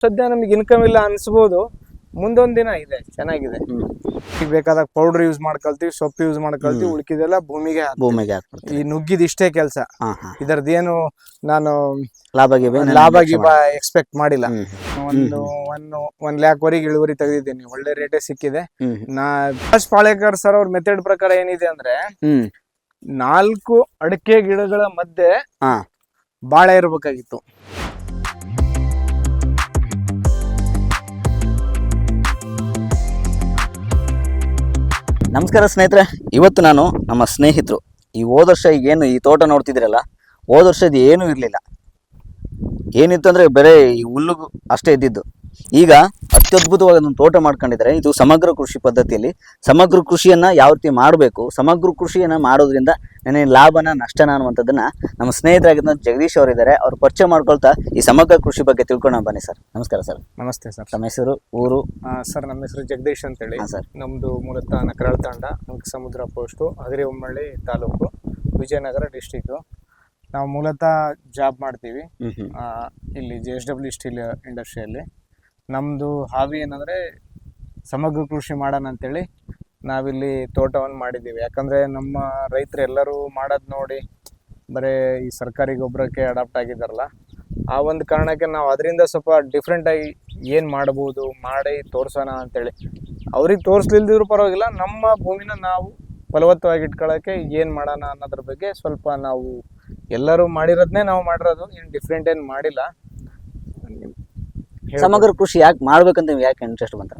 ಸದ್ಯ ನಮಗೆ ಇನ್ಕಮ್ ಇಲ್ಲ ಅನ್ಸ್ಬೋದು. ಮುಂದೊಂದ್ ದಿನ ಇದೆ ಚೆನ್ನಾಗಿದೆ. ಈಗ ಬೇಕಾದಾಗ ಪೌಡರ್ ಯೂಸ್ ಮಾಡ್ಕೊಳ್ತೀವಿ ಸೊಪ್ಪು ಯೂಸ್ ಮಾಡ್ಕೊಳ್ತೀವಿ ಉಳ್ಕಿದೆಲ್ಲ ಭೂಮಿಗೆ ಹಾಕ್ತೀವಿ. ಭೂಮಿಗೆ ಹಾಕ್ಬಿಡ್ತೀವಿ. ಈ ನುಗ್ಗಿದ ಇಷ್ಟೇ ಕೆಲಸ. ಇದರದೇನು ಹಾ. ಇದರದ್ದೇನು ನಾನು ಲಾಭ ಗೀಭ ಏನ್ ಲಾಭ ಎಕ್ಸ್ಪೆಕ್ಟ್ ಮಾಡಿಲ್ಲ. ಹ್ಮ್. ಒಂದು ಒನ್ ಒನ್ ಲ್ಯಾಕ್ ವರೆಗೆ ಇಳುವರಿ ತೆಗೆದಿದ್ದೀನಿ. ಒಳ್ಳೆ ರೇಟೇ ಸಿಕ್ಕಿದೆ. ಹ್ಮ್. ನಾ ಪ್ರಕಾಶ್ ಪಾಳೇಕರ್ ಸರ್ ಅವ್ರ ಮೆಥಡ್ ಪ್ರಕಾರ ಏನಿದೆ ಅಂದ್ರೆ ಹ್ಮ್. ನಾಲ್ಕು ಅಡಕೆ ಗಿಡಗಳ ಮಧ್ಯೆ ಹಾ. ಬಾಳೆ ಇರ್ಬೇಕಾಗಿತ್ತು. ನಮಸ್ಕಾರ ಸ್ನೇಹಿತರೆ. ಇವತ್ತು ನಾನು ನಮ್ಮ ಸ್ನೇಹಿತರು. ಈ ಹೋದ ವರ್ಷ ಈಗೇನು ಈ ತೋಟ ನೋಡ್ತಿದ್ದೀರಲ್ಲ ಹೋದ ಇದು ಏನೂ ಇರಲಿಲ್ಲ. ಏನಿತ್ತು ಅಂದರೆ ಬರೀ ಈ ಹುಲ್ಲು ಅಷ್ಟೇ ಇದ್ದಿದ್ದು. ಈಗ ಅತ್ಯದ್ಭುತವಾದ ಒಂದು ತೋಟ ಮಾಡ್ಕೊಂಡಿದ್ದಾರೆ. ಇದು ಸಮಗ್ರ ಕೃಷಿ ಪದ್ಧತಿಯಲ್ಲಿ ಸಮಗ್ರ ಕೃಷಿಯನ್ನು ಯಾವ ರೀತಿ ಮಾಡಬೇಕು, ಸಮಗ್ರ ಕೃಷಿಯನ್ನು ಮಾಡೋದ್ರಿಂದ ನನಗೆ ಲಾಭನ ನಷ್ಟನ ಅನ್ನುವಂಥದ್ದನ್ನ ನಮ್ಮ ಸ್ನೇಹಿತರಾಗಿದ್ದ ಜಗದೀಶ್ ಅವರಿದ್ದಾರೆ. ಅವ್ರು ಪರಿಚಯ ಮಾಡ್ಕೊಳ್ತಾ ಈ ಸಮಗ್ರ ಕೃಷಿ ಬಗ್ಗೆ ತಿಳ್ಕೊಂಡು ಬನ್ನಿ ಸರ್. ನಮಸ್ಕಾರ ಸರ್. ನಮಸ್ತೆ ಸರ್. ತಮ್ಮ ಹೆಸರು ಊರು? ಸರ್ ನಮ್ಮ ಹೆಸರು ಜಗದೀಶ್ ಅಂತೇಳಿ. ಹೇಳಿ ಸರ್. ನಮ್ದು ಮೂಲತಃ ನಕರಾಳ್ ತಾಂಡ ಸಮುದ್ರ ಪೋಸ್ಟು ಹಗರಿಬೊಮ್ಮಳ್ಳಿ ತಾಲೂಕು ವಿಜಯನಗರ ಡಿಸ್ಟಿಕ್ಕು ನಾವು ಮೂಲತಃ ಜಾಬ್ ಮಾಡ್ತೀವಿ. ಇಲ್ಲಿ ಜೆ ಎಸ್ ಡಬ್ಲ್ಯೂ ಸ್ಟೀಲ್ ಇಂಡಸ್ಟ್ರಿಯಲ್ಲಿ ನಮ್ಮದು ಹಾವಿ ಏನಂದರೆ ಸಮಗ್ರ ಕೃಷಿ ಮಾಡೋಣ ಅಂತೇಳಿ ನಾವಿಲ್ಲಿ ತೋಟವನ್ನು ಮಾಡಿದ್ದೀವಿ. ಯಾಕಂದರೆ ನಮ್ಮ ರೈತರು ಎಲ್ಲರೂ ಮಾಡೋದು ನೋಡಿ ಬರೀ ಈ ಸರ್ಕಾರಿ ಗೊಬ್ಬರಕ್ಕೆ ಅಡಾಪ್ಟ್ ಆಗಿದ್ದಾರಲ್ಲ. ಆ ಒಂದು ಕಾರಣಕ್ಕೆ ನಾವು ಅದರಿಂದ ಸ್ವಲ್ಪ ಡಿಫ್ರೆಂಟಾಗಿ ಏನು ಮಾಡ್ಬೋದು, ಮಾಡಿ ತೋರಿಸೋಣ ಅಂತೇಳಿ. ಅವ್ರಿಗೆ ತೋರಿಸ್ಲಿಲ್ದಿದ್ರು ಪರವಾಗಿಲ್ಲ, ನಮ್ಮ ಭೂಮಿನ ನಾವು ಫಲವತ್ತವಾಗಿ ಇಟ್ಕೊಳ್ಳೋಕ್ಕೆ ಏನು ಮಾಡೋಣ ಅನ್ನೋದ್ರ ಬಗ್ಗೆ ಸ್ವಲ್ಪ ನಾವು ಎಲ್ಲರೂ ಮಾಡಿರೋದನ್ನೇ ನಾವು ಮಾಡಿರೋದು ಏನು ಡಿಫ್ರೆಂಟ್ ಏನು ಮಾಡಿಲ್ಲ. ಸಮಗ್ರ ಕೃಷಿ ಯಾಕೆ ಮಾಡ್ಬೇಕಂತ ಯಾಕೆ ಇಂಟ್ರೆಸ್ಟ್ ಬಂತ?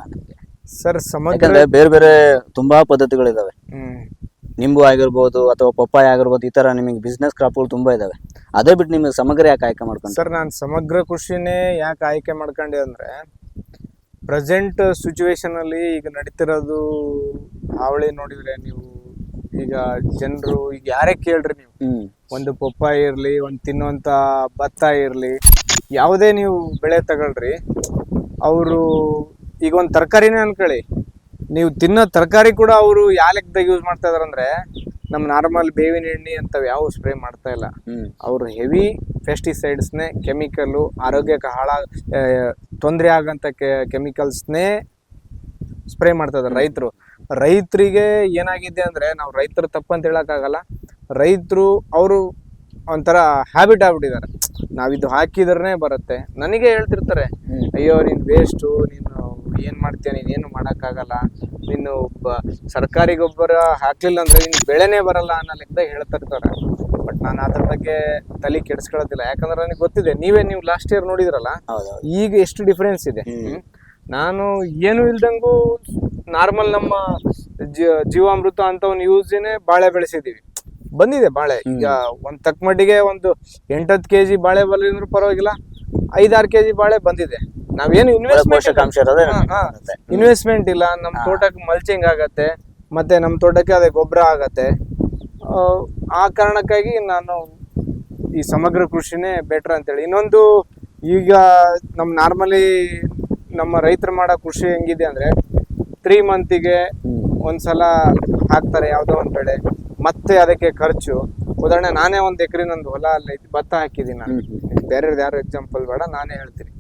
ಸರ್ ಸಮಗ್ರ ಯಾಕಂದ್ರೆ ಬೇರೆ ಬೇರೆ ತುಂಬಾ ಪದ್ಧತಿಗಳಿದಾವೆ. ಹ್ಮ್. ನಿಂಬು ಆಗಿರ್ಬೋದು ಅಥವಾ ಪಪ್ಪಾಯ ಆಗಿರ್ಬೋದು ಈ ತರ ನಿಮಗೆ ಬಿಸ್ನೆಸ್ ಕ್ರಾಪ್ಗಳು ತುಂಬಾ ಇದಾವೆ. ಅದೇ ಬಿಟ್ಟು ನಿಮಗೆ ಸಮಗ್ರ ಯಾಕೆ ಆಯ್ಕೆ ಮಾಡ್ಕೊಂಡು ಸರ್ ನಾನು ಸಮಗ್ರ ಕೃಷಿನೇ ಯಾಕೆ ಆಯ್ಕೆ ಮಾಡ್ಕೊಂಡೆ ಅಂದರೆ ಪ್ರೆಸೆಂಟ್ ಸಿಚುವೇಶನಲ್ಲಿ ಈಗ ನಡೀತಿರೋದು ಹಾವಳಿ ನೋಡಿದ್ರೆ ನೀವು ಈಗ ಜನರು ಈಗ ಯಾರೇ ಕೇಳ್ರಿ ನೀವು. ಹ್ಮ್. ಒಂದು ಪಪ್ಪಾಯ ಇರಲಿ ಒಂದು ತಿನ್ನುವಂಥ ಭತ್ತ ಇರಲಿ ಯಾವುದೇ ನೀವು ಬೆಳೆ ತಗೊಳ್ರಿ ಅವರು ಈಗ ಒಂದು ತರಕಾರಿನೇ ಅನ್ಕೊಳ್ಳಿ. ನೀವು ತಿನ್ನೋ ತರಕಾರಿ ಕೂಡ ಅವರು ಯಾವ ಲೆಕ್ಕದಾಗ ಯೂಸ್ ಮಾಡ್ತಾ ಇದಾರೆ ಅಂದ್ರೆ ನಮ್ಮ ನಾರ್ಮಲ್ ಬೇವಿನ ಎಣ್ಣೆ ಅಂತವ್ ಯಾವ ಸ್ಪ್ರೇ ಮಾಡ್ತಾ ಇಲ್ಲ. ಅವರು ಹೆವಿ ಪೆಸ್ಟಿಸೈಡ್ಸ್ನೇ ಕೆಮಿಕಲ್ಲು ಆರೋಗ್ಯಕ್ಕೆ ಹಾಳ ತೊಂದರೆ ಆಗಂತ ಕೆಮಿಕಲ್ಸ್ನೇ ಸ್ಪ್ರೇ ಮಾಡ್ತಾ ಇದಾರೆ ರೈತರು. ರೈತರಿಗೆ ಏನಾಗಿದೆ ಅಂದ್ರೆ ನಾವು ರೈತರು ತಪ್ಪಂತ ಹೇಳಕ್ಕಾಗಲ್ಲ ರೈತರು ಅವರು ಒಂಥರ ಹ್ಯಾಬಿಟ್ ಆಗ್ಬಿಟ್ಟಿದ್ದಾರೆ. ನಾವಿದು ಹಾಕಿದ್ರೆ ಬರುತ್ತೆ. ನನಗೆ ಹೇಳ್ತಿರ್ತಾರೆ ಅಯ್ಯೋ ನೀನು ವೇಸ್ಟು ನೀನು ಏನು ಮಾಡ್ತೀಯ ನೀನು? ಏನು ಮಾಡೋಕ್ಕಾಗಲ್ಲ. ನೀನು ಬ ಸರ್ಕಾರಿ ಗೊಬ್ಬರ ಹಾಕ್ಲಿಲ್ಲ ಅಂದ್ರೆ ನಿನ್ ಬೆಳೆನೇ ಬರಲ್ಲ ಅನ್ನೋ ಲೆಕ್ಕದಾಗ ಹೇಳ್ತಾ ಇರ್ತಾರೆ. ಬಟ್ ನಾನು ಅದ್ರ ಬಗ್ಗೆ ತಲೆ ಕೆಡಿಸ್ಕೊಳ್ಳೋದಿಲ್ಲ. ಯಾಕಂದ್ರೆ ನನಗೆ ಗೊತ್ತಿದೆ ನೀವೇ ನೀವು ಲಾಸ್ಟ್ ಇಯರ್ ನೋಡಿದ್ರಲ್ಲ? ಈಗ ಎಷ್ಟು ಡಿಫರೆನ್ಸ್ ಇದೆ. ನಾನು ಏನು ಇಲ್ದಂಗೂ ನಾರ್ಮಲ್ ನಮ್ಮ ಜೀವಾಮೃತ ಅಂತ ಒಂದು ಯೂಸಿನೇ ಬಾಳೆ ಬೆಳೆಸಿದೀವಿ. ಬಂದಿದೆ ಬಾಳೆ. ಈಗ ಒಂದ್ ತಕ್ಕ ಮಟ್ಟಿಗೆ ಒಂದು ಎಂಟತ್ತು ಕೆ ಜಿ ಬಾಳೆ ಬರಲಿದ್ರು ಪರವಾಗಿಲ್ಲ ಐದಾರು ಕೆಜಿ ಬಾಳೆ ಬಂದಿದೆ. ನಾವೇನು ಇನ್ವೆಸ್ಟ್ಮೆಂಟ್ ಪೋಷಕಾಂಶ ಇರೋದೇ. ಬರುತ್ತೆ. ಇನ್ವೆಸ್ಟ್ಮೆಂಟ್ ಇಲ್ಲ ನಮ್ಮ ತೋಟಕ್ಕೆ ಮಲ್ಚಿಂಗ್ ಆಗತ್ತೆ ಮತ್ತೆ ನಮ್ಮ ತೋಟಕ್ಕೆ ಅದೇ ಗೊಬ್ಬರ ಆಗತ್ತೆ ಆ, ಆ ಕಾರಣಕ್ಕಾಗಿ ನಾನು ಈ ಸಮಗ್ರ ಕೃಷಿನೇ ಬೆಟರ್ ಅಂತೇಳಿ ಇನ್ನೊಂದು ಈಗ ನಮ್ಮ ನಾರ್ಮಲಿ ನಮ್ಮ ರೈತರು ಮಾಡೋ ಕೃಷಿ ಹೆಂಗಿದೆ ಅಂದ್ರೆ ತ್ರೀ ಮಂತಿಗೆ. ಒಂದ್ಸಲ ಹಾಕ್ತಾರೆ ಯಾವುದೋ ಒಂದು ಬೆಳೆ ಮತ್ತೆ ಅದಕ್ಕೆ ಖರ್ಚು ಉದಾಹರಣೆ ನಾನೇ ಒಂದು ಎಕರೆ ನಂದು ಹೊಲ ಅಲ್ಲಿ ಭತ್ತ ಹಾಕಿದ್ದೀನಿ ನಾನು ಹ್ಮ್, ಹ್ಮ್. ಬೇರೆ ಯಾರು ಎಕ್ಸಾಂಪಲ್ ಬೇಡ ನಾನೇ ಹೇಳ್ತೀನಿ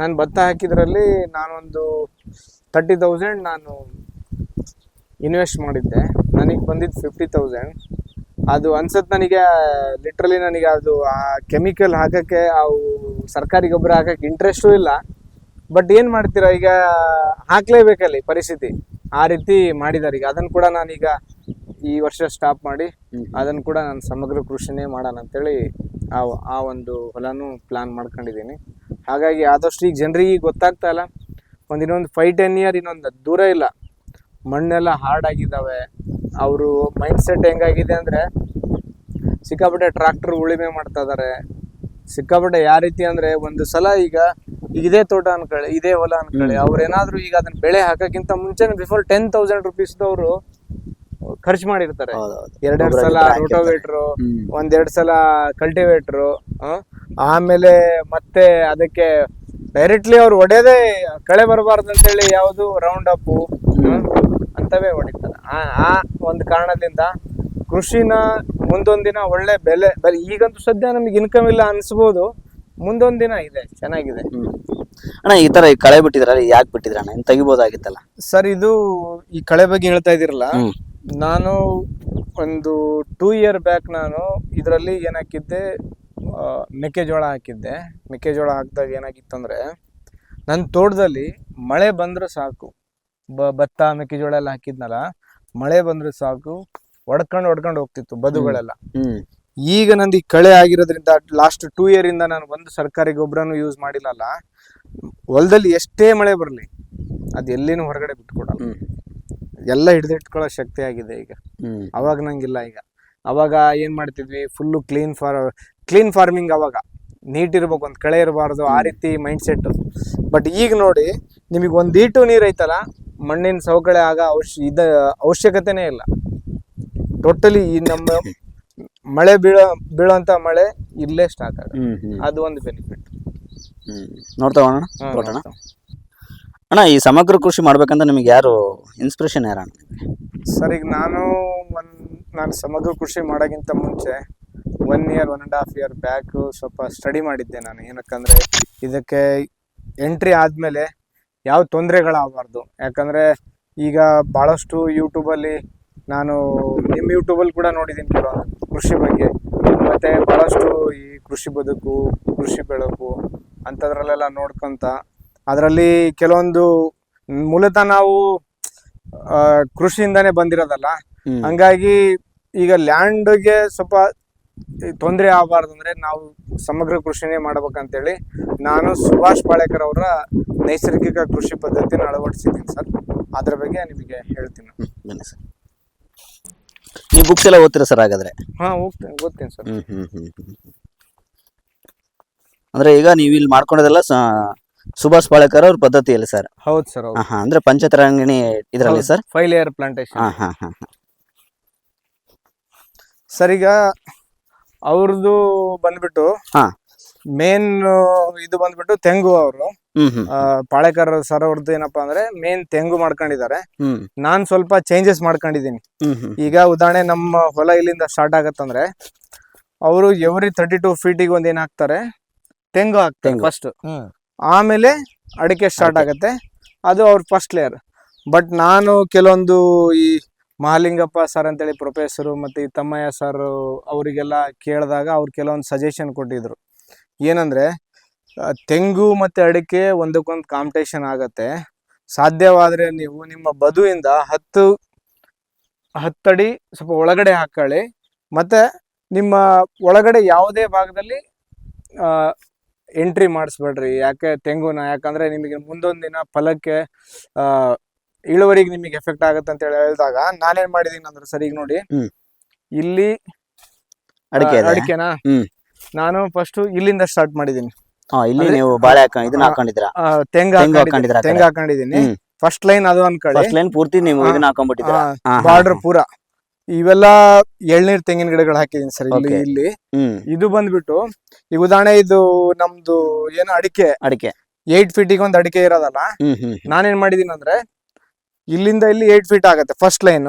ನಾನು ಭತ್ತ ಹಾಕಿದ್ರಲ್ಲಿ ನಾನೊಂದು ತರ್ಟಿ ತೌಸಂಡ್ ನಾನು ಇನ್ವೆಸ್ಟ್ ಮಾಡಿದ್ದೆ. ನನಗೆ ಬಂದಿದ್ದು ಫಿಫ್ಟಿ ತೌಸಂಡ್ ಅದು ಅನ್ಸತ್ ನನಗೆ ಲಿಟ್ರಲಿ ನನಗೆ ಅದು ಆ ಕೆಮಿಕಲ್ ಹಾಕೋಕ್ಕೆ ಅವು ಸರ್ಕಾರಿ ಗೊಬ್ಬರ ಹಾಕಕ್ಕೆ ಇಂಟ್ರೆಸ್ಟೂ ಇಲ್ಲ. ಬಟ್ ಏನು ಮಾಡ್ತೀರಾ ಈಗ ಹಾಕ್ಲೇಬೇಕಲ್ಲಿ ಪರಿಸ್ಥಿತಿ. ಆ ರೀತಿ ಮಾಡಿದ್ದಾರೆ ಈಗ ಅದನ್ನು ಕೂಡ ನಾನೀಗ ಈ ವರ್ಷ ಸ್ಟಾಪ್ ಮಾಡಿ. ಅದನ್ನು ಕೂಡ ನಾನು ಸಮಗ್ರ ಕೃಷಿನೇ ಮಾಡೋಣ ಅಂತೇಳಿ ಆ ಆ ಒಂದು ಹೊಲನೂ ಪ್ಲ್ಯಾನ್ ಮಾಡ್ಕೊಂಡಿದ್ದೀನಿ. ಹಾಗಾಗಿ ಆದಷ್ಟು ಈಗ ಜನರಿಗೆ ಗೊತ್ತಾಗ್ತಾ ಇಲ್ಲ. ಒಂದು ಇನ್ನೊಂದು ಫೈವ್ ಟೆನ್ ಇಯರ್ ಇನ್ನೊಂದು ದೂರ ಇಲ್ಲ. ಮಣ್ಣೆಲ್ಲ ಹಾರ್ಡ್ ಆಗಿದ್ದಾವೆ ಅವರು ಮೈಂಡ್ ಸೆಟ್ ಹೆಂಗಾಗಿದೆ ಅಂದರೆ ಸಿಕ್ಕಾಪಟ್ಟೆ ಟ್ರ್ಯಾಕ್ಟರ್ ಉಳಿಮೆ ಮಾಡ್ತಾ ಇದ್ದಾರೆ ಸಿಕ್ಕಾಪಟ್ಟೆ ಯಾವ ರೀತಿ ಅಂದರೆ ಒಂದು ಸಲ ಈಗ ಇದೇ ತೋಟ ಅನ್ಕೊಳ್ಳಿ ಇದೇ ಹೊಲ ಅನ್ಕೊಳ್ಳಿ ಅವ್ರು ಏನಾದರೂ ಈಗ ಅದನ್ನ ಬೆಳೆ ಹಾಕೋಕ್ಕಿಂತ ಮುಂಚೆ ಬಿಫೋರ್ ಟೆನ್ ತೌಸಂಡ್ ರುಪೀಸ್ದವರು ಖರ್ಚು ಮಾಡಿರ್ತಾರೆ. ಎರಡೆರಡು ಸಲ. ರೋಟೋವೇಟ್ರು. ಒಂದೆರಡು ಸಲ ಕಲ್ಟಿವೇಟ್ರು ಆಮೇಲೆ ಮತ್ತೆ ಅದಕ್ಕೆ ಡೈರೆಕ್ಟ್ಲಿ ಅವ್ರು ಹೊಡೆಯೋದೇ ಕಳೆ ಬರಬಾರ್ದು ಅಂತೇಳಿ ಯಾವುದು ರೌಂಡ್ ಅಪ್ಪು ಅಂತವೇ ಹೊಡಿತಾರೆ. ಆ ಒಂದು ಕಾರಣದಿಂದ ಕೃಷಿನ ಮುಂದೊಂದಿನ ದಿನ ಒಳ್ಳೆ ಬೆಲೆ ಬೆಲೆ ಈಗಂತೂ ಸದ್ಯ ನಮ್ಗೆ ಇನ್ಕಮ್ ಇಲ್ಲ ಅನ್ಸ್ಬೋದು. ಮುಂದೊಂದಿನ ದಿನ ಇದೆ ಚೆನ್ನಾಗಿದೆ. ಅಣ್ಣ ಈ ತರ ಈ ಕಳೆ ಬಿಟ್ಟಿದ್ರಲ್ಲ ಯಾಕೆ ಬಿಟ್ಟಿದ್ರ ಅಣ್ಣ? ಇನ್ನು ತೆಗಿಬೋದಾಗಿತ್ತಲ್ಲ? ಸರ್ ಇದು ಈ ಕಳೆ ಬಗ್ಗೆ ಹೇಳ್ತಾ ಇದ್ದೀರಲ್ಲ? ನಾನು ಒಂದು ಟೂ ಇಯರ್ ಬ್ಯಾಕ್ ನಾನು ಇದರಲ್ಲಿ ಏನ್ ಹಾಕಿದ್ದೆ ಆ, ಮೆಕ್ಕೆಜೋಳ ಹಾಕಿದ್ದೆ. ಮೆಕ್ಕೆಜೋಳ ಹಾಕಿದಾಗ ಏನಾಗಿತ್ತಂದ್ರೆ ನನ್ನ ತೋಟದಲ್ಲಿ ಮಳೆ ಬಂದ್ರೆ ಸಾಕು. ಬ ಭತ್ತ ಮೆಕ್ಕೆಜೋಳ ಎಲ್ಲ ಹಾಕಿದ್ನಲ್ಲ ಮಳೆ ಬಂದ್ರೆ ಸಾಕು. ಹೊಡ್ಕೊಂಡು ಹೊಡ್ಕೊಂಡು ಹೋಗ್ತಿತ್ತು ಬದುಗಳೆಲ್ಲ. ಈಗ ನಂದು ಈ ಕಳೆ ಆಗಿರೋದ್ರಿಂದ ಲಾಸ್ಟ್ ಟೂ ಇಯರ್ ಇಂದ ನಾನು ಒಂದು ಸರ್ಕಾರಿ ಗೊಬ್ಬರನು ಯೂಸ್ ಮಾಡಿಲ್ಲಲ್ಲ ಹೊಲದಲ್ಲಿ ಎಷ್ಟೇ ಮಳೆ ಬರಲಿ ಅದು ಎಲ್ಲಿನೂ ಹೊರಗಡೆ ಬಿಟ್ಕೊಡಲ್ಲ. ಎಲ್ಲ ಹಿಡಿದಿಟ್ಕೊಳ್ಳೋ ಶಕ್ತಿ ಆಗಿದೆ ಈಗ. ಅವಾಗ ನಂಗಿಲ್ಲ ಈಗ. ಅವಾಗ ಏನ್ ಮಾಡ್ತಿದ್ವಿ? Full clean for clean farming ಅವಾಗ. ನೀಟ್ ಇರ್ಬೇಕು ಒಂದು ಕಳೆ ಇರಬಾರ್ದು ಆ ರೀತಿ ಮೈಂಡ್ ಸೆಟ್ ಬಟ್ ಈಗ ನೋಡಿ ನಿಮಗೆ ಒಂದೀಟು ಈಟು ನೀರು ಐತಲ್ಲ ಮಣ್ಣಿನ ಸವಕಳಿ ಆಗ ಅವಶ್ಯ ಇದ ಅವಶ್ಯಕತೆನೇ ಇಲ್ಲ. ಟೋಟಲಿ ಈ ನಮ್ಮ ಮಳೆ ಬೀಳೋ ಬೀಳೋಂಥ ಮಳೆ ಇಲ್ಲೇ ಸ್ಟಾರ್ಟ್ ಆಗ ಅದು ಒಂದು ಬೆನಿಫಿಟ್ ನೋಡ್ತಾ ಹೋಗೋಣ ಅಣ್ಣ ಈ ಸಮಗ್ರ ಕೃಷಿ ಮಾಡ್ಬೇಕಂತ ನಿಮಗೆ ಯಾರು ಇನ್ಸ್ಪಿರೇಷನ್ ಯಾರ ಸರ್ ಈಗ ನಾನು ಒನ್ ನಾನು ಸಮಗ್ರ ಕೃಷಿ ಮಾಡೋಕ್ಕಿಂತ ಮುಂಚೆ one year one and half year back ಸ್ವಲ್ಪ ಸ್ಟಡಿ ಮಾಡಿದ್ದೆ ನಾನು. ಏನಕ್ಕಂದರೆ ಇದಕ್ಕೆ ಎಂಟ್ರಿ ಆದಮೇಲೆ ಯಾವ ತೊಂದರೆಗಳಾಗಬಾರ್ದು. ಯಾಕಂದರೆ ಈಗ ಭಾಳಷ್ಟು ಯೂಟ್ಯೂಬಲ್ಲಿ ನಾನು ನಿಮ್ಮ ಯೂಟ್ಯೂಬಲ್ಲಿ ಕೂಡ ನೋಡಿದ್ದೀನಿ ಕೂಡ ಕೃಷಿ ಬಗ್ಗೆ. ಮತ್ತು ಭಾಳಷ್ಟು ಈ ಕೃಷಿ ಬದುಕು ಕೃಷಿ ಬೆಳಕು ಅಂಥದ್ರಲ್ಲೆಲ್ಲ ನೋಡ್ಕೊಂತ ಅದರಲ್ಲಿ ಕೆಲವೊಂದು ಮೂಲತಃ ನಾವು ಕೃಷಿಯಿಂದಾನೇ ಬಂದಿರೋದಲ್ಲ. ಹಂಗಾಗಿ ಈಗ ಲ್ಯಾಂಡ್ಗೆ ಸ್ವಲ್ಪ ತೊಂದರೆ ಆಗಬಾರ್ದು ಅಂದ್ರೆ ನಾವು ಸಮಗ್ರ ಕೃಷಿನೇ ಮಾಡ್ಬೇಕಂತೇಳಿ ನಾನು ಸುಭಾಷ್ ಪಾಳೇಕರ್ ಅವರ ನೈಸರ್ಗಿಕ ಕೃಷಿ ಪದ್ಧತಿನ ಅಳವಡಿಸಿದ್ದೀನಿ ಸರ್. ಅದ್ರ ಬಗ್ಗೆ ನಿಮಗೆ ಹೇಳ್ತೀನಿ. ಬನ್ನಿ ಸರ್. ನೀವು ಬುಕ್ಸ್ ಎಲ್ಲ ಓದ್ತೀರಾ ಸರ್ ಹಾಗಾದ್ರೆ? ಹಾ ಹೋಗ್ತೀನಿ ಓದ್ತೀನಿ ಸರ್. ಹ್ಮ್ ಹ್ಮ್ ಹ್ಮ್ ಹ್ಮ್. ಅಂದ್ರೆ ಈಗ ನೀವು ಇಲ್ಲಿ ಮಾಡ್ಕೊಂಡಿದ್ದೆಲ್ಲ ಸ- ಸುಭಾಷ್ ಪಾಳೇಕರ್ ಅವ್ರ ಪದ್ಧತಿಯಲ್ಲಿ ಸರ್. ಹೌದು ಸರ್ ಹಾ ಹಾ ಅಂದ್ರೆ ಪಂಚತರಂಗಿಣಿ ಇದರಲ್ಲಿ ಸರ್? ಫೈವ್ ಲೇಯರ್ ಪ್ಲಾಂಟೇಶನ್ ಹಾ ಹಾ ಹಾ ಹಾ. ಸರ್ ಈಗ ಅವ್ರದ್ದು ಬಂದ್ಬಿಟ್ಟು ಹಾ. ಮೇನ್ ಇದು ಬಂದ್ಬಿಟ್ಟು ತೆಂಗು ಅವರು. ಪಾಳೇಕರ್ ಸರ್ ಅವ್ರದ್ದು ಏನಪ್ಪಾ ಅಂದ್ರೆ ಮೇನ್ ತೆಂಗು ಮಾಡ್ಕೊಂಡಿದ್ದಾರೆ. ನಾನ್ ಸ್ವಲ್ಪ ಚೇಂಜಸ್ ಮಾಡ್ಕೊಂಡಿದ್ದೀನಿ. ಈಗ ಉದಾಹರಣೆ ನಮ್ಮ ಹೊಲ ಇಲ್ಲಿಂದ ಸ್ಟಾರ್ಟ್ ಆಗತ್ತಂದ್ರೆ ಅವರು ಎವ್ರಿ ತರ್ಟಿ ಟು ಫೀಟಿಗೆ ಒಂದ್ ಏನ್ ಹಾಕ್ತಾರೆ? ತೆಂಗು ಹಾಕ್ತಾರೆ ಫಸ್ಟ್ ಆಮೇಲೆ ಅಡಿಕೆ ಸ್ಟಾರ್ಟ್ ಆಗತ್ತೆ. ಅದು ಅವ್ರ ಫಸ್ಟ್ ಲೇಯರ್ ಬಟ್ ನಾನು ಕೆಲವೊಂದು ಈ ಮಹಾಲಿಂಗಪ್ಪ ಸರ್ ಅಂತೇಳಿ ಪ್ರೊಫೆಸರು ಮತ್ತು ಈ ತಮ್ಮಯ್ಯ ಸರ್ ಅವರಿಗೆಲ್ಲ ಕೇಳಿದಾಗ ಅವ್ರು ಕೆಲವೊಂದು ಸಜೆಷನ್ ಕೊಟ್ಟಿದ್ರು. ಏನಂದ್ರೆ ತೆಂಗು ಮತ್ತೆ ಅಡಿಕೆ ಒಂದಕ್ಕೊಂದು ಕಾಂಪಿಟೇಷನ್ ಆಗತ್ತೆ. ಸಾಧ್ಯವಾದರೆ ನೀವು ನಿಮ್ಮ ಬದುವಿಂದ ಹತ್ತು, ಹತ್ತಡಿ ಸ್ವಲ್ಪ ಒಳಗಡೆ ಹಾಕೊಳ್ಳಿ. ಮತ್ತೆ ನಿಮ್ಮ ಒಳಗಡೆ ಯಾವುದೇ ಭಾಗದಲ್ಲಿ ಎಂಟ್ರಿ ಮಾಡಿಸ್ಬೇಡ್ರಿ. ಯಾಕೆ ತೆಂಗುನ? ಯಾಕಂದ್ರೆ ನಿಮಗೆ ಮುಂದೊಂದು ದಿನ ಫಲಕ್ಕೆ ಇಳುವರಿಗೆ ನಿಮಗೆ ಎಫೆಕ್ಟ್ ಆಗುತ್ತೆ ಅಂತ ಹೇಳಿ ಹೇಳಿದಾಗ ನಾನೇನ್ ಮಾಡಿದೀನಿ ಅಂದ್ರೆ ಸರಿಗ್ ನೋಡಿ ಇಲ್ಲಿ ಅಡಿಕೆ ಅಡಿಕೆನಾ? ನಾನು ಫಸ್ಟ್ ಇಲ್ಲಿಂದ ಸ್ಟಾರ್ಟ್ ಮಾಡಿದೀನಿ. ಇಲ್ಲಿ ನೀವು ಬಾಳೆ ಇದನ್ನ ಹಾಕೊಂಡಿದ್ರ ತೆಂಗ ತೆಂಗು ಹ್ಮ್. ಫಸ್ಟ್ ಲೈನ್ ಅದು ಅನ್ಕೊಳ್ಳಿ ಫಸ್ಟ್ ಲೈನ್ ಪೂರ್ತಿ ನೀವು. ಇದನ್ನ ಹಾಕೊಂಡ್ಬಿಟ್ಟಿದ್ದೀರಾ? ಹಾ, ಹಾ, ಬಾರ್ಡರ್. ಪೂರ. ಇವೆಲ್ಲ ಎಳ್ನೀರ್ ತೆಂಗಿನ ಗಿಡಗಳು ಹಾಕಿದೀನಿ ಸರ್ ಇಲ್ಲಿ ಇಲ್ಲಿ. ಇದು ಬಂದ್ಬಿಟ್ಟು ಈಗ ಉದಾಹರಣೆ ಇದು ನಮ್ದು ಏನು ಅಡಿಕೆ? ಅಡಿಕೆ. ಏಟ್ ಫೀಟಿಗೆ ಒಂದ್ ಅಡಿಕೆ ಇರೋದಲ್ಲ. ನಾನೇನ್ ಮಾಡಿದೀನಿ ಅಂದ್ರೆ ಇಲ್ಲಿಂದ ಇಲ್ಲಿ ಏಟ್ ಫೀಟ್ ಆಗತ್ತೆ ಫಸ್ಟ್ ಲೈನ್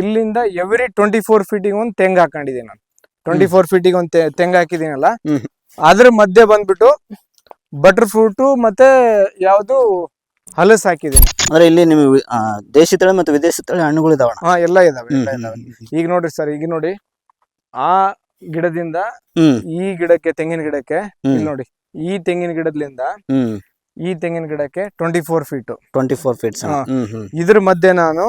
ಇಲ್ಲಿಂದ ಎವ್ರಿ ಟ್ವೆಂಟಿ ಫೋರ್ ಫೀಟಿಗೆ ಒಂದು ತೆಂಗ್ ಹಾಕೊಂಡಿದ್ದೀನಿ ನಾನು. ಟ್ವೆಂಟಿ ಫೋರ್ ಫೀಟಿಗೆ ಒಂದು ತೆಂಗ್ ಹಾಕಿದೀನಲ್ಲ. ಅದ್ರ ಮಧ್ಯೆ ಬಂದ್ಬಿಟ್ಟು ಬಟರ್ ಫ್ರೂಟು ಮತ್ತೆ ಯಾವುದು ಹಲಸ್ ಹಾಕಿದೀನಿ. ಅಂದ್ರೆ ಇಲ್ಲಿ ನಿಮಗೆ ದೇಶಿ ತಳಿ ಮತ್ತು ವಿದೇಶಿ ತಳಿ ಹಣ್ಣುಗಳು ಇದಾವಣ ಹಾ ಎಲ್ಲ ಇದಾವೆ ಎಲ್ಲ ಇದಾವೆ. ಈಗ ನೋಡ್ರಿ ಸರ್ ಈಗ ನೋಡಿ. ಆ ಗಿಡದಿಂದ ಹ್ಮ್. ಈ ಗಿಡಕ್ಕೆ ತೆಂಗಿನ ಗಿಡಕ್ಕೆ ಹ್ಮ್. ಇಲ್ಲಿ ನೋಡಿ. ಈ ತೆಂಗಿನ ಗಿಡದಿಂದ ಹ್ಮ್. ಈ ತೆಂಗಿನ ಗಿಡಕ್ಕೆ twenty four feet twenty four feet ಇದ್ರ ಮಧ್ಯೆ ನಾನು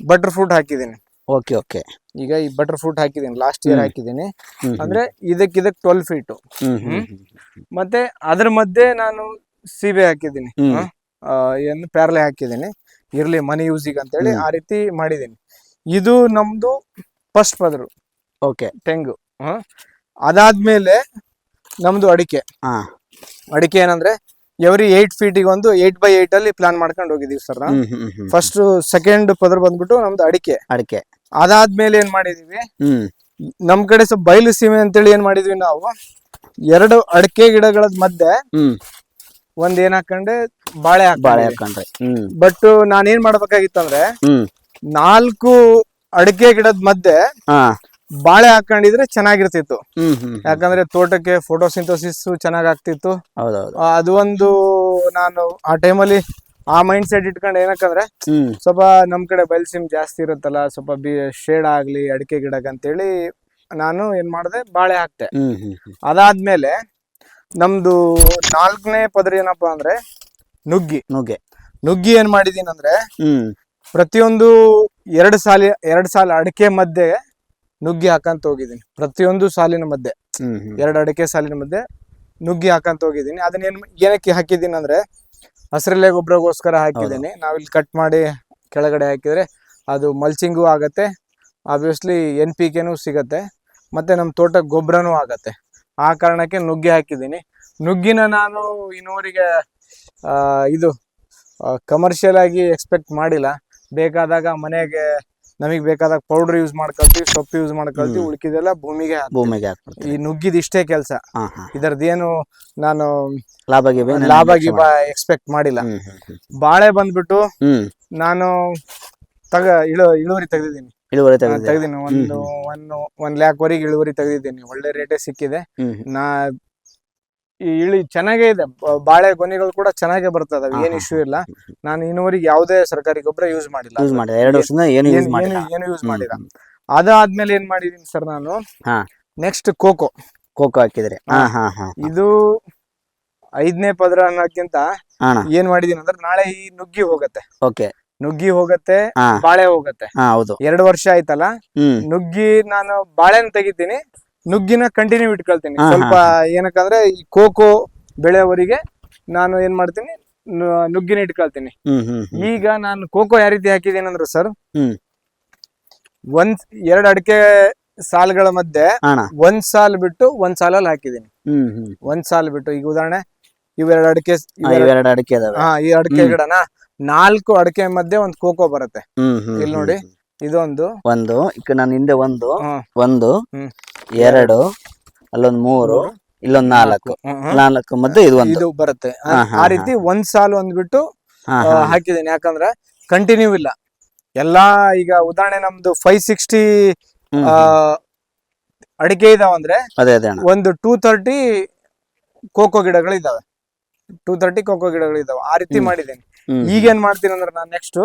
ಬಟರ್ ಫ್ರೂಟ್ ಹಾಕಿದ್ದೀನಿ. Okay okay. ಈಗ ಈ ಬಟರ್ ಫ್ರೂಟ್ ಹಾಕಿದ್ದೀನಿ ಲಾಸ್ಟ್ ಇಯರ್ ಹಾಕಿದೀನಿ ಹಾಕಿದ್ದೀನಿ. ಅಂದ್ರೆ ಇದಕ್ ಇದಕ್ ಟ್ವೆಲ್ ಫೀಟ್ ಮತ್ತೆ ಅದ್ರ ಮಧ್ಯೆ ನಾನು ಸೀಬೆ ಹಾಕಿದ್ದೀನಿ. ಏನು ಪ್ಯಾರ್ಲೆ ಹಾಕಿದ್ದೀನಿ. ಇರ್ಲಿ ಮನಿ ಯೂಸಿಗೆ ಅಂತೇಳಿ ಹೇಳಿ ಆ ರೀತಿ ಮಾಡಿದ್ದೀನಿ. ಇದು ನಮ್ದು ಫಸ್ಟ್ ಪದರು. ಓಕೆ. ತೆಂಗು? ಅದಾದ್ಮೇಲೆ ನಮ್ದು ಅಡಿಕೆ. ಅಡಿಕೆ ಏನಂದ್ರೆ ಎವ್ರಿ ಏಟ್ ಫೀಟಿಗೆ ಒಂದು ಏಟ್ ಬೈ ಏಟ್ ಅಲ್ಲಿ ಪ್ಲಾನ್ ಮಾಡ್ಕೊಂಡು ಹೋಗಿದೀವಿ ಸರ್ ಫಸ್ಟ್ ಸೆಕೆಂಡ್ ಪದರ್ ಬಂದ್ಬಿಟ್ಟು ನಮ್ದು ಅಡಿಕೆ. ಅಡಿಕೆ. ಅದಾದ್ಮೇಲೆ ಏನ್ ಮಾಡಿದೀವಿ? ನಮ್ ಕಡೆ ಸ್ವಲ್ಪ ಬಯಲು ಸೀಮೆ ಅಂತೇಳಿ ಏನ್ ಮಾಡಿದ್ವಿ ನಾವು? ಎರಡು ಅಡಿಕೆ ಗಿಡಗಳ ಮಧ್ಯೆ ಒಂದ್ ಏನ್ ಹಾಕೊಂಡೆ ಬಾಳೆ ಬಾಳೆ ಹಾಕೊಂಡೆ ಹಾಕೊಂಡ್ರೆ ಬಟ್ ನಾನೇನ್ ಏನ್ ಮಾಡ್ಬೇಕಾಗಿತ್ತಂದ್ರೆ ನಾಲ್ಕು ಅಡಿಕೆ ಗಿಡದ ಮಧ್ಯೆ ಬಾಳೆ ಹಾಕೊಂಡಿದ್ರೆ ಚೆನ್ನಾಗಿರ್ತಿತ್ತು. ಯಾಕಂದ್ರೆ ತೋಟಕ್ಕೆ ಫೋಟೋಸಿಂಥೋಸಿಸ್ ಚೆನ್ನಾಗಿ ಆಗ್ತಿತ್ತು. ಅದು ಒಂದು ನಾನು ಆ ಟೈಮಲ್ಲಿ ಆ ಮೈಂಡ್ ಸೆಟ್ ಇಟ್ಕೊಂಡು ಏನಕ್ಕಂದ್ರೆ ಸ್ವಲ್ಪ ನಮ್ ಕಡೆ ಬಯಲ್ಸಿಮ್ ಜಾಸ್ತಿ ಇರುತ್ತಲ್ಲ ಸ್ವಲ್ಪ ಬಿ ಶೇಡ್ ಆಗ್ಲಿ ಅಡಿಕೆ ಗಿಡಕ್ಕೆ ಅಂತೇಳಿ ನಾನು ಏನ್ ಮಾಡಿದೆ ಬಾಳೆ ಹಾಕ್ತೆ ಅದಾದ್ಮೇಲೆ ನಮ್ದು ನಾಲ್ಕನೇ ಪದರ ಏನಪ್ಪಾ ಅಂದ್ರೆ ನುಗ್ಗಿ. ನುಗ್ಗೆ. ನುಗ್ಗಿ ಏನ್ ಮಾಡಿದೀನಂದ್ರೆ ಪ್ರತಿಯೊಂದು ಎರಡು ಸಾಲಿ ಎರಡು ಸಾಲ ಅಡಿಕೆ ಮಧ್ಯೆ ನುಗ್ಗಿ ಹಾಕಂತ ಹೋಗಿದ್ದೀನಿ. ಪ್ರತಿಯೊಂದು ಸಾಲಿನ ಮಧ್ಯೆ. ಎರಡು ಅಡಿಕೆ ಸಾಲಿನ ಮಧ್ಯೆ ನುಗ್ಗಿ ಹಾಕಂತ ಹೋಗಿದ್ದೀನಿ. ಅದನ್ನ ಏನ್ ಏನಕ್ಕೆ ಹಾಕಿದ್ದೀನಿ ಅಂದ್ರೆ ಹಸಿರೆಲೆ ಗೊಬ್ಬರಗೋಸ್ಕರ ಹಾಕಿದ್ದೀನಿ. ನಾವಿಲ್ಲಿ ಕಟ್ ಮಾಡಿ ಕೆಳಗಡೆ ಹಾಕಿದ್ರೆ ಅದು ಮಲ್ಚಿಂಗು ಆಗತ್ತೆ. ಆಬ್ವಿಯಸ್ಲಿ ಎನ್ ಪಿ ಕೆನೂ ಸಿಗತ್ತೆ. ಮತ್ತೆ ನಮ್ಮ ತೋಟಕ್ಕೆ ಗೊಬ್ಬರನೂ ಆಗತ್ತೆ. ಆ ಕಾರಣಕ್ಕೆ ನುಗ್ಗಿ ಹಾಕಿದ್ದೀನಿ. ನುಗ್ಗಿನ ನಾನು ಇನ್ನೋರಿಗೆ ಇದು ಕಮರ್ಷಿಯಲ್ ಆಗಿ ಎಕ್ಸ್ಪೆಕ್ಟ್ ಮಾಡಿಲ್ಲ. ಬೇಕಾದಾಗ ಮನೆಗೆ ನಮಗೆ ಬೇಕಾದಾಗ ಪೌಡರ್ ಯೂಸ್ ಮಾಡ್ಕೊಳ್ತೀವಿ ಸೊಪ್ಪು ಯೂಸ್ ಮಾಡ್ಕೊಳ್ತೀವಿ. ಉಳ್ಕಿದೆಲ್ಲ ಭೂಮಿಗೆ ಹಾಕ್ತೀವಿ. ಭೂಮಿಗೆ ಹಾಕ್ಬಿಡ್ತೀವಿ. ಈ ನುಗ್ಗಿದ ಇಷ್ಟೇ ಕೆಲಸ. ಇದರದೇನು ಹಾ. ನಾನು ಲಾಭ ಗೀಭ ಲಾಭ ಎಕ್ಸ್ಪೆಕ್ಟ್ ಮಾಡಿಲ್ಲ. ಹ್ಮ್ ಹ್ಮ್ ಹ್ಮ್. ಬಾಳೆ ಬಂದ್ಬಿಟ್ಟು ಹ್ಮ್. ನಾನು ತಗ ಇಳು ಇಳುವರಿ ತೆಗೆದಿದ್ದೀನಿ. ಇಳುವರಿ ತೆಗೆದಿದ್ದೀರಾ? ತೆಗೆದಿದ್ದೀನಿ ಒಂದು ಒನ್ ಒನ್ ಲ್ಯಾಕ್ ವರೆಗೆ ಇಳುವರಿ ತೆಗೆದಿದ್ದೀನಿ. ಒಳ್ಳೆ ರೇಟೇ ಸಿಕ್ಕಿದೆ. ಹ್ಮ್ ಹ್ಮ್. ನಾ ಈ ಇಳಿ ಚೆನ್ನಾಗೇ ಇದೆ. ಬ- ಬಾಳೆ ಗೊನೆಗಳು ಕೂಡ ಚೆನ್ನಾಗೇ ಬರ್ತದೆ. ಏನ್ ಇಶ್ಯೂ ಇಲ್ಲ. ನಾನು ಇನ್ನುವರೆಗೆ ಯಾವುದೇ ಸರ್ಕಾರಿ ಗೊಬ್ಬರ ಯೂಸ್ ಮಾಡಿಲ್ಲ. ಯೂಸ್ ಮಾಡಿದ ಎರಡು ವರ್ಷದಿಂದ ಏನು ಯೂಸ್ ಏನ್- ಮಾಡಿಲ್ಲ. ಏನು- ಏನು ಯೂಸ್ ಹ್ಮ್, ಮಾಡಿಲ್ಲ. ಅದಾದ್ಮೇಲೆ ಏನ್ ಮಾಡಿದೀನಿ ಸರ್ ನಾನು? ಹಾ. Next cocoa. ಕೋಕೋ ಹಾಕಿದ್ರಿ. ಹಾ. ಹಾ ಹಾ ಇದು ಐದನೇ ಪದರ ಅನ್ನೋಕ್ಕಿಂತ ಅಣ್ಣ ಏನ್ ಮಾಡಿದೀನಿ ಅಂದ್ರೆ ನಾಳೆ ಈ ನುಗ್ಗಿ ಹೋಗತ್ತೆ. ಓಕೆ. ನುಗ್ಗಿ ಹೋಗತ್ತೆ ಹಾ. ಬಾಳೆ ಹೋಗತ್ತೆ. ಹಾ ಹೌದು. ಎರಡು ವರ್ಷ ಆಯ್ತಲ್ಲ? ಹ್ಮ್. ನುಗ್ಗಿ ನಾನು ಬಾಳೆನ ತೆಗಿತೀನಿ. ನುಗ್ಗಿನ ಕಂಟಿನ್ಯೂ ಇಟ್ಕೊಳ್ತೀನಿ. ಸ್ವಲ್ಪ ಏನಕ್ಕಂದ್ರೆ ಈ ಕೋಕೋ ಬೆಳೆಯವರಿಗೆ ನಾನು ಏನ್ ಮಾಡ್ತೀನಿ ನುಗ್ಗಿನ ಇಟ್ಕೊಳ್ತೀನಿ. ಈಗ ನಾನು ಕೋಕೋ ಯಾವ ರೀತಿ ಹಾಕಿದ್ದೀನಿ ಅಂದ್ರೆ ಸರ್. ಒಂದ್ ಎರಡ್ ಅಡಿಕೆ ಸಾಲುಗಳ ಮಧ್ಯೆ ಒಂದ್ ಸಾಲ್ ಬಿಟ್ಟು ಒಂದ್ ಸಾಲಲ್ಲಿ ಹಾಕಿದೀನಿ ಒಂದ್ ಸಾಲ್ ಬಿಟ್ಟು ಈಗ ಉದಾಹರಣೆ ಇವೆರಡು ಅಡಿಕೆ ಇವೆರಡು ಅಡಿಕೆ ಹಾ ಈ ಅಡಿಕೆ. ಗಿಡನ ನಾಲ್ಕು ಅಡಿಕೆ ಮಧ್ಯೆ ಒಂದ್ ಕೋಕೋ ಬರುತ್ತೆ. ಇಲ್ಲಿ ನೋಡಿ. ಇದೊಂದು. ಒಂದು ಈಗ ನಾನು ಹಿಂದೆ ಒಂದು ಒಂದು. ಎರಡು ಅಲ್ಲೊಂದ್ ಮೂರು ಇಲ್ಲೊಂದ್ ನಾಲ್ಕು. ನಾಲ್ಕು. ಮತ್ತೆ ಇದು ಒಂದು. ಇದು ಬರುತ್ತೆ. ಆ- ರೀತಿ ಒಂದ್ ಸಾಲು ಅಂದ್ಬಿಟ್ಟು ಹಾಕಿದ್ದೀನಿ. ಯಾಕಂದ್ರೆ ಕಂಟಿನ್ಯೂ ಇಲ್ಲ. ಎಲ್ಲಾ ಈಗ ಉದಾಹರಣೆ ನಮ್ದು ಫೈವ್ ಸಿಕ್ಸ್ಟಿ. ಅಡಿಕೆ ಇದಾವಂದ್ರೆ ಒಂದು ಟೂ ತರ್ಟಿ ಕೋಕೋ ಗಿಡಗಳಿದಾವೆ. ಟೂ ತರ್ಟಿ ಕೋಕೋ ಗಿಡಗಳಿದಾವೆ. ಆ ರೀತಿ. ಮಾಡಿದ್ದೀನಿ. ಹ್ಮ್ ಈಗ ಏನ್ ಮಾಡ್ತೀನಿ ಅಂದ್ರೆ ನಾನು ನೆಕ್ಸ್ಟ್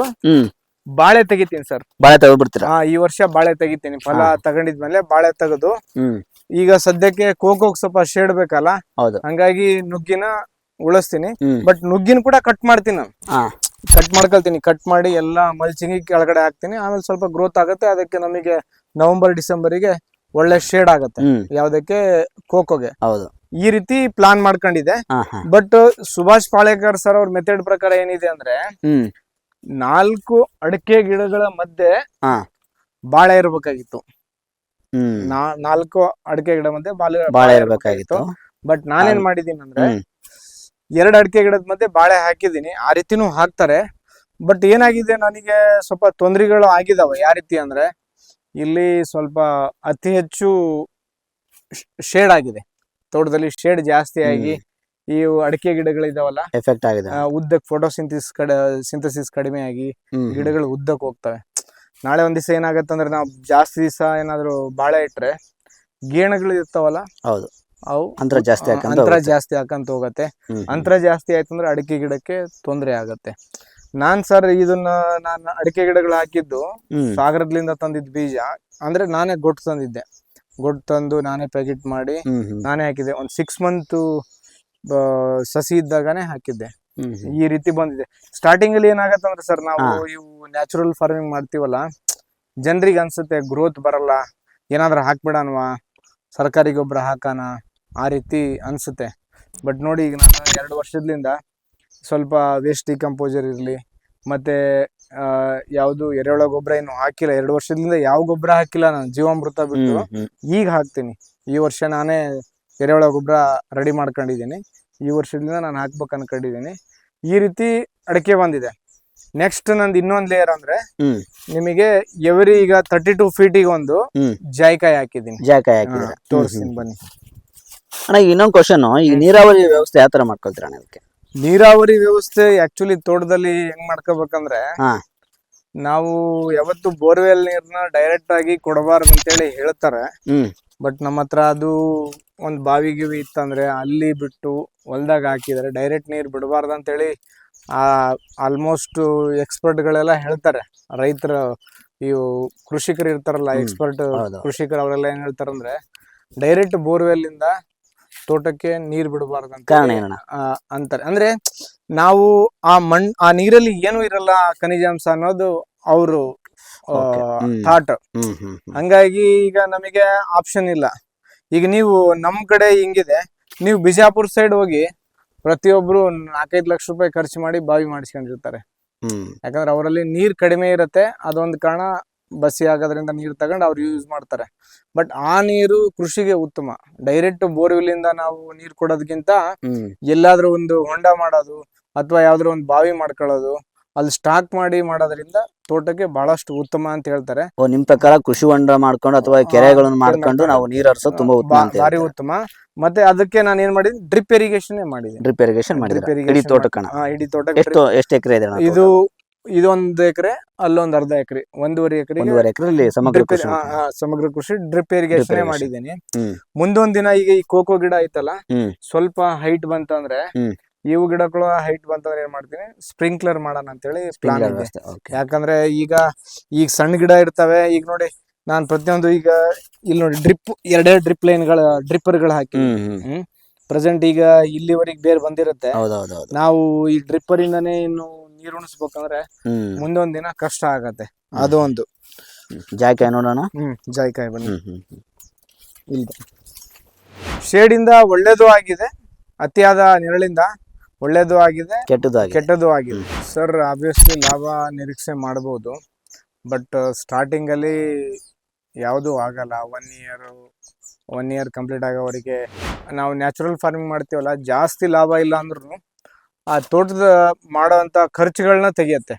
ಬಾಳೆ ತೆಗಿತೀನಿ ಸರ್. ಬಾಳೆ ತಗೊಬಿಡ್ತೀರಾ ಆ ಈ ವರ್ಷ ಬಾಳೆ ತೆಗಿತೀನಿ. ಫಲ. ತಗೊಂಡಿದ್ಮೇಲೆ ಬಾಳೆ ತೆಗೆದು ಹ್ಮ್. ಈಗ ಸದ್ಯಕ್ಕೆ ಕೋಕೋಗ್ ಸ್ವಲ್ಪ ಶೇಡ್ ಬೇಕಲ್ಲ? ಹೌದು. ಹಂಗಾಗಿ ನುಗ್ಗಿನ ಉಳಿಸ್ತೀನಿ. ಬಟ್ ನುಗ್ಗಿನ ಕೂಡ ಕಟ್ ಮಾಡ್ತೀನಿ ನಾನು. ಹಾ. ಕಟ್ ಮಾಡ್ಕೊಳ್ತೀನಿ. ಕಟ್ ಮಾಡಿ ಎಲ್ಲ ಮಲ್ಚಿಂಗಿ ಕೆಳಗಡೆ ಹಾಕ್ತೀನಿ. ಆಮೇಲೆ ಸ್ವಲ್ಪ ಗ್ರೋತ್ ಆಗುತ್ತೆ. ಅದಕ್ಕೆ ನಮಗೆ ನವೆಂಬರ್ ಡಿಸೆಂಬರಿಗೆ ಒಳ್ಳೆ ಶೇಡ್ ಆಗುತ್ತೆ. ಯಾವ್ದಕ್ಕೆ? ಕೋಕೋಗೆ ಹೌದು. ಈ ರೀತಿ ಪ್ಲಾನ್ ಮಾಡ್ಕೊಂಡಿದೆ ಬಟ್ ಸುಭಾಷ್ ಪಾಳೇಕರ್ ಸರ್ ಅವ್ರ ಮೆಥಡ್ ಪ್ರಕಾರ ಏನಿದೆ ಅಂದ್ರೆ ನಾಲ್ಕು ಅಡಕೆ ಗಿಡಗಳ ಮಧ್ಯೆ ಹಾ. ಬಾಳೆ ಇರ್ಬೇಕಾಗಿತ್ತು. ಹ್ಮ್. ನಾ- ನಾಲ್ಕು ಅಡಕೆ ಗಿಡ ಮಧ್ಯೆ ಬಾಳೆ ಬಾಳೆ ಇರ್ಬೇಕಾಗಿತ್ತು. ಬಟ್ ನಾನೇನ್. ಮಾಡಿದೀನಿ ಅಂದ್ರೆ ಹ್ಮ್. ಎರಡು ಅಡಿಕೆ ಗಿಡದ ಮಧ್ಯೆ ಬಾಳೆ ಹಾಕಿದೀನಿ ಆ ರೀತಿನೂ ಹಾಕ್ತಾರೆ. ಬಟ್ ಏನಾಗಿದೆ ನನಗೆ ಸ್ವಲ್ಪ ತೊಂದರೆಗಳು ಆಗಿದಾವೆ. ಯಾವ ರೀತಿ ಅಂದ್ರೆ ಇಲ್ಲಿ ಸ್ವಲ್ಪ ಅತಿ ಹೆಚ್ಚು ಶೇಡ್ ಆಗಿದೆ. ತೋಟದಲ್ಲಿ ಶೇಡ್ ಜಾಸ್ತಿ ಆಗಿ ಈ ಅಡಿಕೆ ಗಿಡಗಳಿದಾವಲ್ಲ ಎಫೆಕ್ಟ್ ಆಗಿದೆ. ಉದ್ದಕ್ಕೆ ಉದ್ದಕ್ಕೆ ಫೋಟೋಸಿಂಥಿಸ್ ಕಡೆ ಸಿಂಥಸಿಸ್ ಕಡಿಮೆ ಆಗಿ ಗಿಡಗಳು ಉದ್ದಕ್ಕೆ ಹೋಗ್ತವೆ. ನಾಳೆ ಒಂದ್ ದಿವಸ ಏನಾಗತ್ತಂದ್ರೆ ನಾವು ಜಾಸ್ತಿ ದಿವಸ ಏನಾದ್ರು ಬಾಳೆ ಇಟ್ರೆ ಗೇಣಗಳು ಇರ್ತಾವಲ್ಲ ಹೌದು. ಅವು ಅಂತರ ಜಾಸ್ತಿ ಅಂತರ ಜಾಸ್ತಿ ಹಾಕಂತ ಹೋಗತ್ತೆ. ಅಂತರ ಜಾಸ್ತಿ ಆಯ್ತಂದ್ರೆ ಅಡಿಕೆ ಗಿಡಕ್ಕೆ ತೊಂದರೆ ಆಗತ್ತೆ. ನಾನ್ ಸರ್ ಇದನ್ನ ನಾನು ಅಡಿಕೆ ಗಿಡಗಳು ಹಾಕಿದ್ದು ಸಾಗರದಿಂದ ತಂದಿದ್ ಬೀಜ. ಅಂದ್ರೆ ನಾನೇ ಗೊಟ್ಟು ತಂದಿದ್ದೆ. ಗೊಟ್ಟು ತಂದು ನಾನೇ ಪ್ಯಾಕೆಟ್ ಮಾಡಿ ನಾನೇ ಹಾಕಿದ್ದೆ. ಒಂದ್ ಸಿಕ್ಸ್ ಮಂತ್ ಸಸಿ ಇದ್ದಾಗನೇ ಹಾಕಿದ್ದೆ. ಈ ರೀತಿ ಬಂದಿದೆ. ಸ್ಟಾರ್ಟಿಂಗ್ ಅಲ್ಲಿ ಏನಾಗತ್ತೆ ಅಂದ್ರೆ ಸರ್ ನಾವು. ಇವು ನ್ಯಾಚುರಲ್ ಫಾರ್ಮಿಂಗ್ ಮಾಡ್ತೀವಲ್ಲ ಜನರಿಗೆ ಅನ್ಸುತ್ತೆ ಗ್ರೋತ್ ಬರಲ್ಲ ಏನಾದ್ರೂ ಹಾಕ್ಬಿಡನ್ವಾ ಸರ್ಕಾರಿ ಗೊಬ್ಬರ ಹಾಕೋಣ ಆ ರೀತಿ ಅನ್ಸುತ್ತೆ. ಬಟ್ ನೋಡಿ ಈಗ ನಾನು ಎರಡು ವರ್ಷದಿಂದ ಸ್ವಲ್ಪ ವೇಸ್ಟ್ ಡಿಕಂಪೋಸರ್ ಇರಲಿ ಮತ್ತೆ ಯಾವುದು ಎರೆಹುಳ ಗೊಬ್ಬರ ಏನು ಹಾಕಿಲ್ಲ. ಎರಡು ವರ್ಷದಿಂದ ಯಾವ ಗೊಬ್ಬರ ಹಾಕಿಲ್ಲ ನಾನು ಜೀವಾಮೃತ ಬಿಟ್ಟು ಈಗ ಹಾಕ್ತೀನಿ. ಈ ವರ್ಷ ನಾನೇ ಎರೆಹುಳ ಗೊಬ್ಬರ ರೆಡಿ ಮಾಡ್ಕೊಂಡಿದ್ದೀನಿ. ಈ ವರ್ಷದಿಂದ ನಾನು ಹಾಕ್ಬೇಕು ಅನ್ಕೊಂಡಿದ್ದೀನಿ ಈ ರೀತಿ ಅಡಿಕೆ ಬಂದಿದೆ. ನೆಕ್ಸ್ಟ್ ನಂದು ಇನ್ನೊಂದು ಲೇಯರ್ ಅಂದ್ರೆ ನಿಮಗೆ ಎವರಿ ಈಗ ತರ್ಟಿ ಟು ಫೀಟಿಗೆ ಒಂದು ಜಾಯ್ಕಾಯಿ ಹಾಕಿದ್ದೀನಿ. ಜಾಯ್ಕಾಯಿ ಹಾಕಿದ್ದೀನಿ ಹಾಕಿದ್ರೆ ತೋರಿಸ್ತೀನಿ ಬನ್ನಿ. ಅಣ್ಣ ಇನ್ನೊಂದು ಕ್ವಶನ್ ಈ ನೀರಾವರಿ ವ್ಯವಸ್ಥೆ ಯಾವ ತರ ಮಾಡ್ಕೊಳ್ತೀರ ಅಣ್ಣ ಅದಕ್ಕೆ ನೀರಾವರಿ ವ್ಯವಸ್ಥೆ ಆಕ್ಚುಲಿ ತೋಟದಲ್ಲಿ ಹೆಂಗ್ ಮಾಡ್ಕೋಬೇಕಂದ್ರೆ ನಾವು ಯಾವತ್ತು ಬೋರ್ವೆಲ್ ನೀರ್ನ ಡೈರೆಕ್ಟ್ ಆಗಿ ಕೊಡಬಾರ್ದು ಅಂತೇಳಿ ಹೇಳ್ತಾರೆ. ಬಟ್ ನಮ್ಮ ಹತ್ರ ಅದು ಒಂದು ಬಾವಿ ಗಿವಿ ಇತ್ತಂದ್ರೆ ಅಲ್ಲಿ ಬಿಟ್ಟು ಹೊಲ್ದಾಗ ಹಾಕಿದರೆ ಡೈರೆಕ್ಟ್ ನೀರು ಬಿಡಬಾರ್ದು ಅಂತೇಳಿ ಆಲ್ಮೋಸ್ಟ್ ಎಕ್ಸ್ಪರ್ಟ್ಗಳೆಲ್ಲ ಹೇಳ್ತಾರೆ ರೈತರ ಇವು ಕೃಷಿಕರು ಇರ್ತಾರಲ್ಲ ಎಕ್ಸ್ಪರ್ಟ್. ಕೃಷಿಕರು ಅವರೆಲ್ಲ ಏನ್ ಹೇಳ್ತಾರಂದ್ರೆ ಡೈರೆಕ್ಟ್ ಬೋರ್ವೆಲ್ ಇಂದ ತೋಟಕ್ಕೆ ನೀರ್ ಬಿಡಬಾರ್ದು ಅಂತ ಅಂತಾರೆ ಅಂದ್ರೆ ನಾವು ಆ ಮಣ್ ಆ ನೀರಲ್ಲಿ ಏನು ಇರಲ್ಲ ಖನಿಜಾಂಶ ಅನ್ನೋದು ಅವರು. ಥಾಟ್. ಹಂಗಾಗಿ ಈಗ ನಮಗೆ ಆಪ್ಷನ್ ಇಲ್ಲ. ಈಗ ನೀವು ನಮ್ ಕಡೆ ಹಿಂಗಿದೆ. ನೀವು ಬಿಜಾಪುರ್ ಸೈಡ್ ಹೋಗಿ ಪ್ರತಿಯೊಬ್ರು ನಾಲ್ಕೈದು ಲಕ್ಷ ರೂಪಾಯಿ ಖರ್ಚು ಮಾಡಿ ಬಾವಿ ಮಾಡಿಸ್ಕೊಂಡಿರ್ತಾರೆ. ಯಾಕಂದ್ರೆ ಅವರಲ್ಲಿ ನೀರ್ ಕಡಿಮೆ ಇರುತ್ತೆ. ಅದೊಂದು ಕಾರಣ ಬಸಿ ಆಗೋದ್ರಿಂದ ನೀರು ತಗೊಂಡು ಅವ್ರು ಯೂಸ್ ಮಾಡ್ತಾರೆ. ಬಟ್ ಆ ನೀರು ಕೃಷಿಗೆ ಉತ್ತಮ. ಡೈರೆಕ್ಟ್ ಬೋರ್ವೆಲ್ ಇಂದ ನಾವು ನೀರು ಕೊಡೋದಕ್ಕಿಂತ ಎಲ್ಲಾದ್ರೂ ಒಂದು ಹೊಂಡ ಮಾಡೋದು ಅಥವಾ ಯಾವ್ದಾದ್ರು ಒಂದು ಬಾವಿ ಮಾಡ್ಕೊಳ್ಳೋದು ಅಲ್ಲಿ ಸ್ಟಾಕ್ ಮಾಡಿ ಮಾಡೋದ್ರಿಂದ ತೋಟಕ್ಕೆ ಬಹಳಷ್ಟು ಉತ್ತಮ ಅಂತ ಹೇಳ್ತಾರೆ. ಓ ನಿಮ್ ಪ್ರಕಾರ ಕೃಷಿ ಹೊಂಡ ಮಾಡ್ಕೊಂಡು ಅಥವಾ ಕೆರೆಗಳನ್ನು ಮಾಡ್ಕೊಂಡು ನಾವು ನೀರ್ ಹರಿಸೋದು ತುಂಬಾ ಉತ್ತಮ ಅಂತ ಭಾರಿ ಉತ್ತಮ. ಮತ್ತೆ ಅದಕ್ಕೆ ನಾನು ಏನ್ ಮಾಡಿದ್ದೀನಿ? ಡ್ರಿಪ್ ಇರಿಗೇಷನ್ ಮಾಡಿದೆ ಡ್ರಿಪ್ ಇರಿಗೇಷನ್ ಮಾಡಿದ್ರೆ ಇಡಿ ತೋಟಕ್ಕೆ ಇಡೀ ತೋಟಕ್ಕೆ ಎಷ್ಟು ಎಷ್ಟು ಎಕರೆ ಇದೆ ಇದು ಇದೊಂದು ಎಕರೆ ಅಲ್ಲೊಂದ್ ಅರ್ಧ ಎಕರೆ ಒಂದೂವರೆ ಎಕರೆ ಒಂದೂವರೆ ಎಕರೆ ಸಮಗ್ರ ಕೃಷಿ. ಸಮಗ್ರ ಕೃಷಿ ಡ್ರಿಪ್ ಇರಿಗೇಷನ್. ಮಾಡಿದ್ದೀನಿ. ಮುಂದೊಂದ್ ದಿನ ಈಗ ಈ ಕೋಕೋ ಗಿಡ ಐತಲ್ಲ ಸ್ವಲ್ಪ ಹೈಟ್ ಬಂತಂದ್ರೆ. ಇವು ಗಿಡಗಳು ಹೈಟ್ ಬಂತಂದ್ರೆ ಏನ್ ಮಾಡ್ತೀನಿ ಸ್ಪ್ರಿಂಕ್ಲರ್ ಮಾಡೋಣ ಅಂತೇಳಿ ಪ್ಲಾನ್ ಇದೆ. ಯಾಕಂದ್ರೆ ಈಗ ಈಗ ಸಣ್ಣ ಗಿಡ ಇರ್ತವೆ ಈಗ ನೋಡಿ ನಾನ್ ಪ್ರತಿಯೊಂದು ಈಗ ಇಲ್ಲಿ ನೋಡಿ ಡ್ರಿಪ್ ಎರಡೆರಡು ಡ್ರಿಪ್ ಲೈನ್ಗಳ ಡ್ರಿಪ್ಪರ್ಗಳು ಹಾಕಿ ಪ್ರೆಸೆಂಟ್ ಈಗ ಇಲ್ಲಿವರೆಗೆ ಬೇರೆ ಬಂದಿರುತ್ತೆ. ನಾವು ಈ ಡ್ರಿಪ್ಪರ್ ಇಂದಾನೇ ಇನ್ನು ನೀರು ಉಣಿಸ್ಬೇಕಂದ್ರೆ ಮುಂದೊಂದ್ ದಿನ ಕಷ್ಟ ಆಗತ್ತೆ. ಅದು ಒಂದು. ಜಾಯ್ಕಾಯಿ ನೋಡೋಣ? ಹ್ಮ್ ಜಾಯ್ಕಾಯಿ ಬನ್ನಿ. ಹ್ಮ್. ಶೇಡಿಂದ ಒಳ್ಳೇದು ಆಗಿದೆ. ಅತಿಯಾದ ನೆರಳಿಂದ ಒಳ್ಳೇದು ಆಗಿದೆ ಕೆಟ್ಟದ್ದು ಆಗಿದೆ. ಕೆಟ್ಟದ್ದು ಆಗಿದೆ. ಸರ್ ಆಬ್ವಿಯಸ್ಲಿ ಲಾಭ ನಿರೀಕ್ಷೆ ಮಾಡಬಹುದು ಬಟ್ ಸ್ಟಾರ್ಟಿಂಗ್ ಅಲ್ಲಿ ಯಾವುದು ಆಗಲ್ಲ. One year one year complete ಆಗೋವರೆಗೆ ನಾವು ನ್ಯಾಚುರಲ್ ಫಾರ್ಮಿಂಗ್ ಮಾಡ್ತೀವಲ್ಲ ಜಾಸ್ತಿ ಲಾಭ ಇಲ್ಲ ಅಂದ್ರೂ ಆ ತೋಟದ ಮಾಡೋವಂಥ ಖರ್ಚುಗಳನ್ನ ತೆಗಿಯತ್ತೆ.